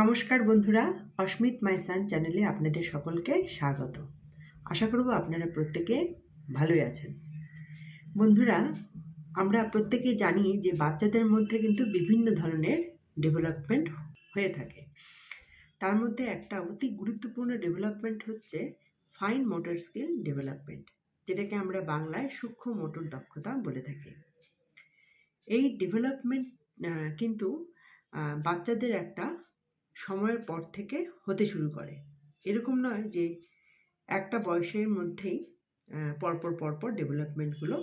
নমস্কার বন্ধুরা, অস্মিত মাইসান চ্যানেলে আপনাদের সকলকে স্বাগত। আশা করব আপনারা প্রত্যেকে ভালোই আছেন। বন্ধুরা, আমরা প্রত্যেকেই জানি যে বাচ্চাদের মধ্যে কিন্তু বিভিন্ন ধরনের ডেভেলপমেন্ট হয়ে থাকে। তার মধ্যে একটা অতি গুরুত্বপূর্ণ ডেভেলপমেন্ট হচ্ছে ফাইন মোটর স্কিল ডেভেলপমেন্ট যেটাকে আমরা বাংলায় সূক্ষ্ম মোটর দক্ষতা বলে থাকি। এই ডেভেলপমেন্ট কিন্তু বাচ্চাদের একটা সময়ের পর থেকে হতে শুরু করে। এরকম নয় যে একটা বয়সের মধ্যেই পরপর পরপর ডেভেলপমেন্টগুলো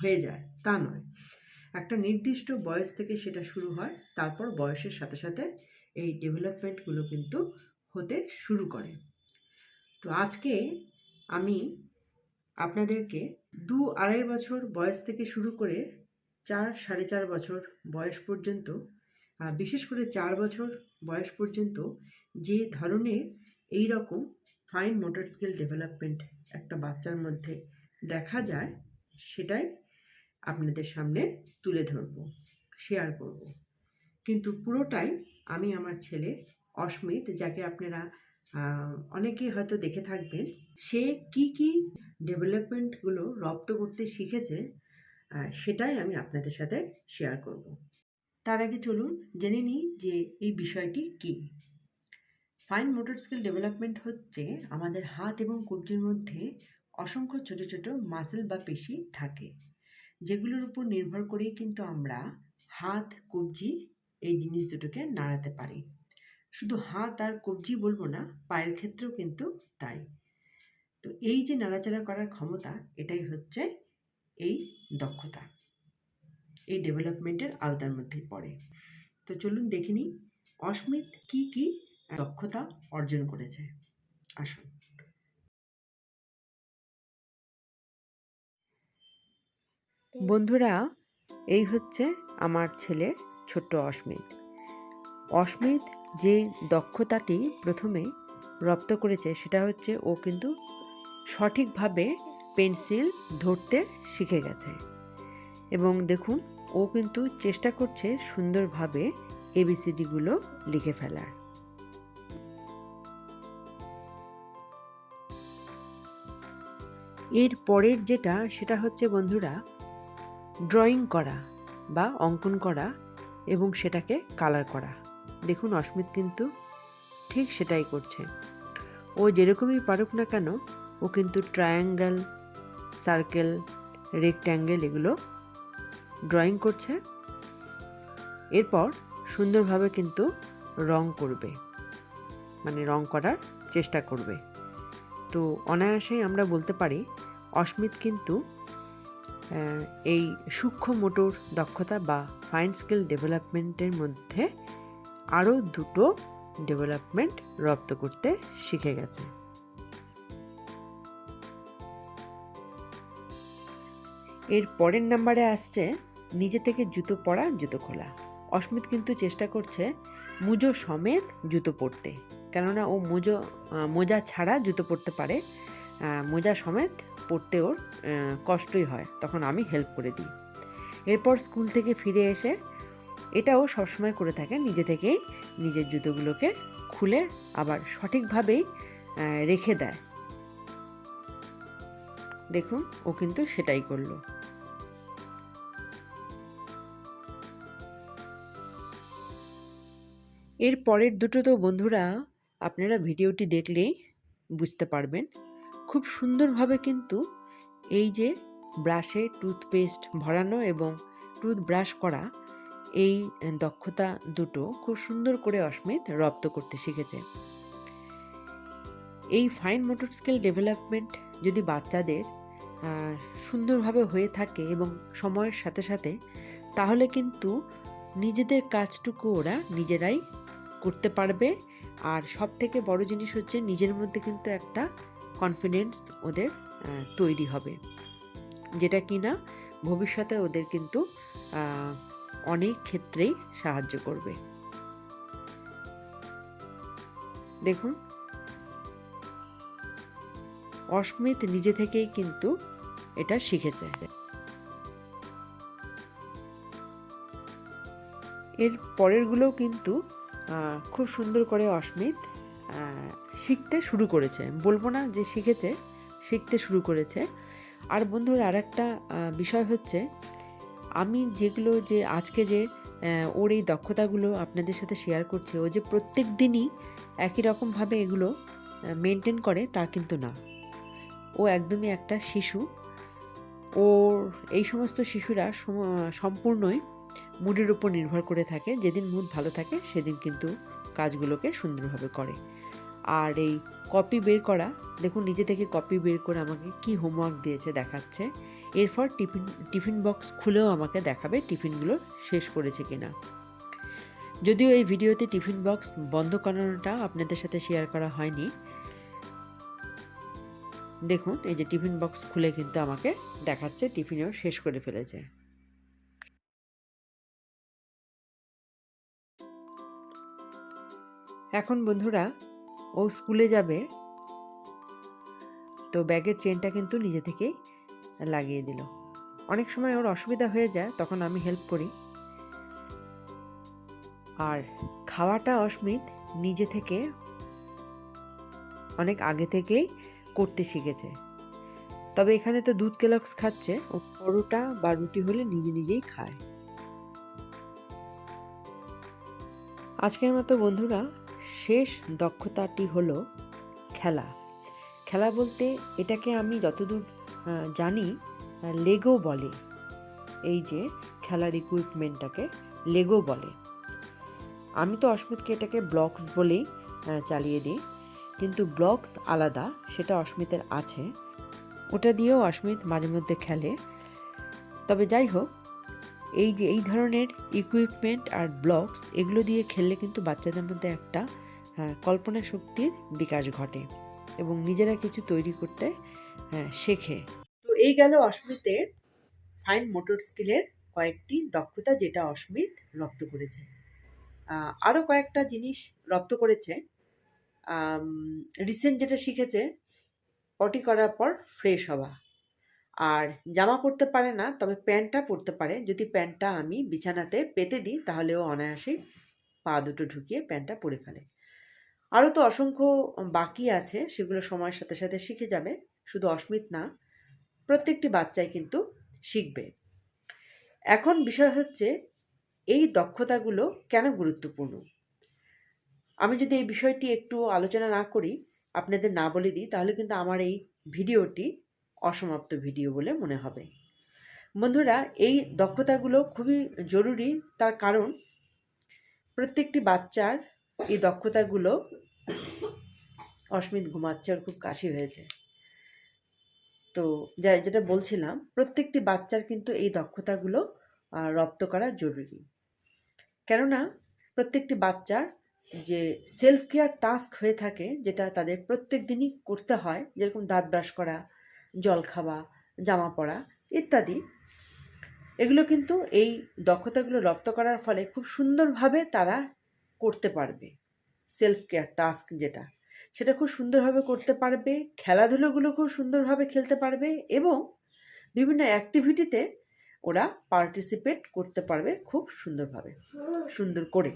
হয়ে যায়। তা নয়। একটা নির্দিষ্ট বয়স থেকে সেটা শুরু হয়, তারপর বয়সের সাথে সাথে এই ডেভেলপমেন্টগুলো কিন্তু হতে শুরু করে। তো আজকে আমি আপনাদেরকে দু আড়াই বছর বয়স থেকে শুরু করে চার, সাড়ে চার বছর বয়স পর্যন্ত বিশেষ করে চার বছর বয়স পর্যন্ত যে ধরনের এই রকম ফাইন মোটর স্কিল ডেভেলপমেন্ট একটা বাচ্চার মধ্যে দেখা যায়, সেটাই আপনাদের সামনে তুলে ধরব শেয়ার করব। কিন্তু পুরোটাই আমি আমার ছেলে অস্মিত, যাকে আপনারা অনেকেই হয়তো দেখে থাকবেন, সে কি কি ডেভেলপমেন্টগুলো রপ্ত করতে শিখেছে সেটাই আমি আপনাদের সাথে শেয়ার করব। তার আগে চলুন জেনে নিই যে এই বিষয়টি কি। ফাইন মোটর স্কিল ডেভেলপমেন্ট হচ্ছে আমাদের হাত এবং কবজির মধ্যে অসংখ্য ছোট ছোট মাসেল বা পেশি থাকে, যেগুলোর উপর নির্ভর করেই কিন্তু আমরা হাত, কবজি এই জিনিস দুটোকে নাড়াতে পারি। শুধু হাত আর কবজি বলব না, পায়ের ক্ষেত্রেও কিন্তু তাই। তো এই যে নাড়াচাড়া করার ক্ষমতা, এটাই হচ্ছে এই দক্ষতা। এই ডেভেলপমেন্টের আওতার মধ্যে পড়ে। তো চলুন দেখে নিই, অস্মিত কি কি দক্ষতা অর্জন করেছে। আসুন। বন্ধুরা, এই হচ্ছে আমার ছেলে ছোট্ট অস্মিত। অস্মিত যে দক্ষতাটি প্রথমে রপ্ত করেছে, সেটা হচ্ছে ও কিন্তু সঠিকভাবে পেন্সিল ধরতে শিখে গেছে। এবং দেখুন, ও কিন্তু চেষ্টা করছে সুন্দরভাবে এবিসিডিগুলো লিখে ফেলার। এর পরের যেটা, সেটা হচ্ছে বন্ধুরা ড্রয়িং করা বা অঙ্কন করা এবং সেটাকে কালার করা। দেখুন, অস্মিত কিন্তু ঠিক সেটাই করছে। ও যেরকমই পারুক না কেন, ও কিন্তু ট্রায়াঙ্গেল সার্কেল রেক্ট্যাঙ্গেল এগুলো ড্রয়িং করছে। এরপর সুন্দরভাবে কিন্তু রং করবে। মানে রং করার চেষ্টা করবে। তো অনায়াসেই আমরা বলতে পারি, অস্মিত কিন্তু এই সূক্ষ্ম মোটর দক্ষতা বা ফাইন স্কিল ডেভেলপমেন্টের মধ্যে আরও দুটো ডেভেলপমেন্ট রপ্ত করতে শিখে গেছে। এর পরের নাম্বারে আসছে নিজে থেকে জুতো পরা, জুতো খোলা। অস্মিত কিন্তু চেষ্টা করছে মুজো সমেত জুতো পরতে। কেননা ও মুজো মোজা ছাড়া জুতো পরতে পারে। মোজা সমেত পরতে ওর কষ্টই হয়। তখন আমি হেল্প করে দিই। এরপর স্কুল থেকে ফিরে এসে এটাও সবসময় করে থাকে, নিজে থেকেই নিজের জুতোগুলোকে খুলে আবার সঠিকভাবেই রেখে দেয়। দেখুন, ও কিন্তু সেটাই করল। এর পরের দুটো তো বন্ধুরা আপনারা ভিডিওটি দেখলেই বুঝতে পারবেন। খুব সুন্দরভাবে কিন্তু এই যে ব্রাশে টুথপেস্ট ভরানো এবং টুথ ব্রাশ করা এই দক্ষতা দুটো খুব সুন্দর করে অস্মিত রপ্ত করতে শিখেছে। এই ফাইন মোটর স্কিল ডেভেলপমেন্ট যদি বাচ্চাদের সুন্দরভাবে হয়ে থাকে এবং সময়ের সাথে সাথে, তাহলে কিন্তু নিজেদের কাজটুকু ওরা নিজেরাই করতে পারবে। আর সব থেকে বড় জিনিস হচ্ছে নিজের মধ্যে কিন্তু একটা কনফিডেন্স ওদের তৈরি হবে। যেটা কিনা ভবিষ্যতে ওদের কিন্তু অনেক ক্ষেত্রেই সাহায্য করবে। দেখুন। অস্মিত নিজে থেকেই কিন্তু এটা শিখেছে। এর পরেরগুলোও কিন্তু খুব সুন্দর করে অস্মিত শিখতে শুরু করেছে। বলব না যে শিখেছে, শিখতে শুরু করেছে। আর বন্ধুর আর একটা বিষয় হচ্ছে, আমি যেগুলো যে আজকে যে ওর এই দক্ষতাগুলো আপনাদের সাথে শেয়ার করছে, ও যে প্রত্যেক দিনই একই রকমভাবে এগুলো মেনটেন করে তা কিন্তু না। ও একদমই একটা শিশু। ওর এই সমস্ত শিশুরা সম- সম্পূর্ণই মুডের উপর নির্ভর করে থাকে, যেদিন মুড ভালো থাকে সেদিন কিন্তু কাজগুলোকে সুন্দরভাবে করে। আর এই কপি বের করা, দেখুন নিজে থেকে কপি বের করে আমাকে কি হোমওয়ার্ক দিয়েছে দেখাচ্ছে। এরপর টিফিন টিফিন বক্স খুলেও আমাকে দেখাবে টিফিনগুলো শেষ করেছে কিনা। যদিও এই ভিডিওতে টিফিন বক্স বন্ধ করানোটা আপনাদের সাথে শেয়ার করা হয়নি। দেখুন, এই যে টিফিন বক্স খুলে কিন্তু আমাকে দেখাচ্ছে, টিফিনেও শেষ করে ফেলেছে। এখন বন্ধুরা, ও স্কুলে যাবে। তো ব্যাগের চেনটা কিন্তু নিজে থেকেই লাগিয়ে দিল। অনেক সময় ওর অসুবিধা হয়ে যায়, তখন আমি হেল্প করি। আর খাওয়াটা অস্মিত নিজে থেকে অনেক আগে থেকেই করতে শিখেছে। তবে এখানে তো দুধ কেলক্স খাচ্ছে, ও পরোটা বা রুটি হলে নিজে নিজেই খায়। আজকের মতো বন্ধুরা শেষ দক্ষতাটি হলো খেলা। খেলা বলতে এটাকে আমি যতদূর জানি লেগো বলে। এই যে খেলার ইকুইপমেন্টটাকে লেগো বলে। আমি তো অস্মিতকে এটাকে ব্লকস বলেই চালিয়ে দিই। কিন্তু ব্লকস আলাদা, সেটা অস্মিতের আছে। ওটা দিয়েও অস্মিত মাঝে মধ্যে খেলে। তবে যাই হোক, এই যে এই ধরনের ইকুইপমেন্ট আর ব্লকস এগুলো দিয়ে খেললে কিন্তু বাচ্চাদের মধ্যে একটা কল্পনা শক্তির বিকাশ ঘটে এবং নিজেরা কিছু তৈরি করতে আহ, শেখে। তো এই গেল অস্মিতের ফাইন মোটর স্কিলের কয়েকটি দক্ষতা যেটা অস্মিত রপ্ত করেছে। আরও কয়েকটা জিনিস রপ্ত করেছে। রিসেন্ট যেটা শিখেছে পটি করার পর ফ্রেশ হওয়া। আর জামা পরতে পারে না তবে প্যান্টটা পরতে পারে। যদি প্যান্টটা আমি বিছানাতে পেতে দিই তাহলেও অনায়াসেই পা দুটো ঢুকিয়ে প্যান্টটা পরে ফেলে। আরও তো অসংখ্য বাকি আছে, সেগুলো সময়ের সাথে সাথে শিখে যাবে। শুধু অস্মিত না, প্রত্যেকটি বাচ্চাই কিন্তু শিখবে। এখন বিষয় হচ্ছে, এই দক্ষতাগুলো কেন গুরুত্বপূর্ণ? আমি যদি এই বিষয়টি একটু আলোচনা না করি, আপনাদের না বলে দিই, তাহলে কিন্তু আমার এই ভিডিওটি অসমাপ্ত ভিডিও বলে মনে হবে। বন্ধুরা, এই দক্ষতাগুলো খুবই জরুরি, তার কারণ প্রত্যেকটি বাচ্চার এই দক্ষতাগুলো অস্মিত ঘুমাচ্ছে ওর খুব কাশি হয়েছে। তো যা যেটা বলছিলাম, প্রত্যেকটি বাচ্চার কিন্তু এই দক্ষতাগুলো রপ্ত করা জরুরি। কেননা, প্রত্যেকটি বাচ্চার যে সেলফ কেয়ার টাস্ক হয়ে থাকে, যেটা তাদের প্রত্যেক দিনই করতে হয়, যেরকম দাঁত ব্রাশ করা, জল খাওয়া, জামা পরা ইত্যাদি, এগুলো কিন্তু এই দক্ষতাগুলো রপ্ত করার ফলে খুব সুন্দরভাবে তারা করতে পারবে। সেলফ কেয়ার টাস্ক যেটা, সেটা খুব সুন্দরভাবে করতে পারবে, খেলাধুলোগুলো খুব সুন্দরভাবে খেলতে পারবে এবং বিভিন্ন অ্যাক্টিভিটিতে ওরা পার্টিসিপেট করতে পারবে খুব সুন্দরভাবে, সুন্দর করে।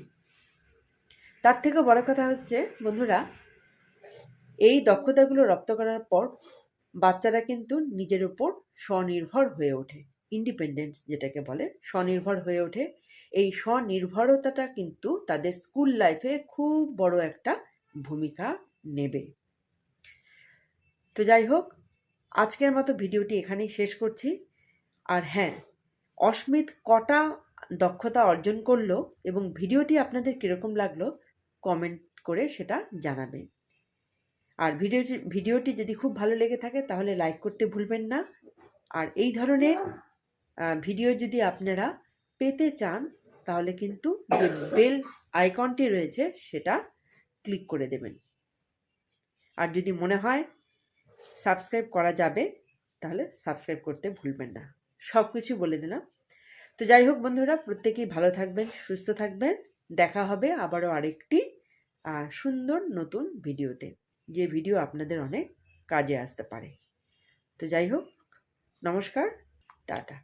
তার থেকে বড় কথা হচ্ছে, বন্ধুরা, এই দক্ষতাগুলো রপ্ত করার পর বাচ্চারা কিন্তু নিজের উপর স্বনির্ভর হয়ে ওঠে ইন্ডিপেন্ডেন্স যেটাকে বলে, স্বনির্ভর হয়ে ওঠে। এই স্বনির্ভরতাটা কিন্তু তাদের স্কুল লাইফে খুব বড় একটা ভূমিকা নেবে। তো যাই হোক, আজকের মতো ভিডিওটি এখানেই শেষ করছি। আর হ্যাঁ অস্মিত কটা দক্ষতা অর্জন করল এবং ভিডিওটি আপনাদের কীরকম লাগল কমেন্ট করে সেটা জানাবেন। আর ভিডিওটি ভিডিওটি যদি খুব ভালো লেগে থাকে তাহলে লাইক করতে ভুলবেন না। আর এই ধরনের ভিডিও যদি আপনারা পেতে চান, তাহলে কিন্তু যে বেল আইকনটি রয়েছে সেটা ক্লিক করে দেবেন। আর যদি মনে হয় সাবস্ক্রাইব করা যাবে, তাহলে সাবস্ক্রাইব করতে ভুলবেন না। সব কিছু বলে দিলাম। তো যাই হোক বন্ধুরা, প্রত্যেকেই ভালো থাকবেন, সুস্থ থাকবেন। দেখা হবে আবারও আরেকটি সুন্দর নতুন ভিডিওতে, যে ভিডিও আপনাদের অনেক কাজে আসতে পারে। তো যাই হোক, নমস্কার, টাটা।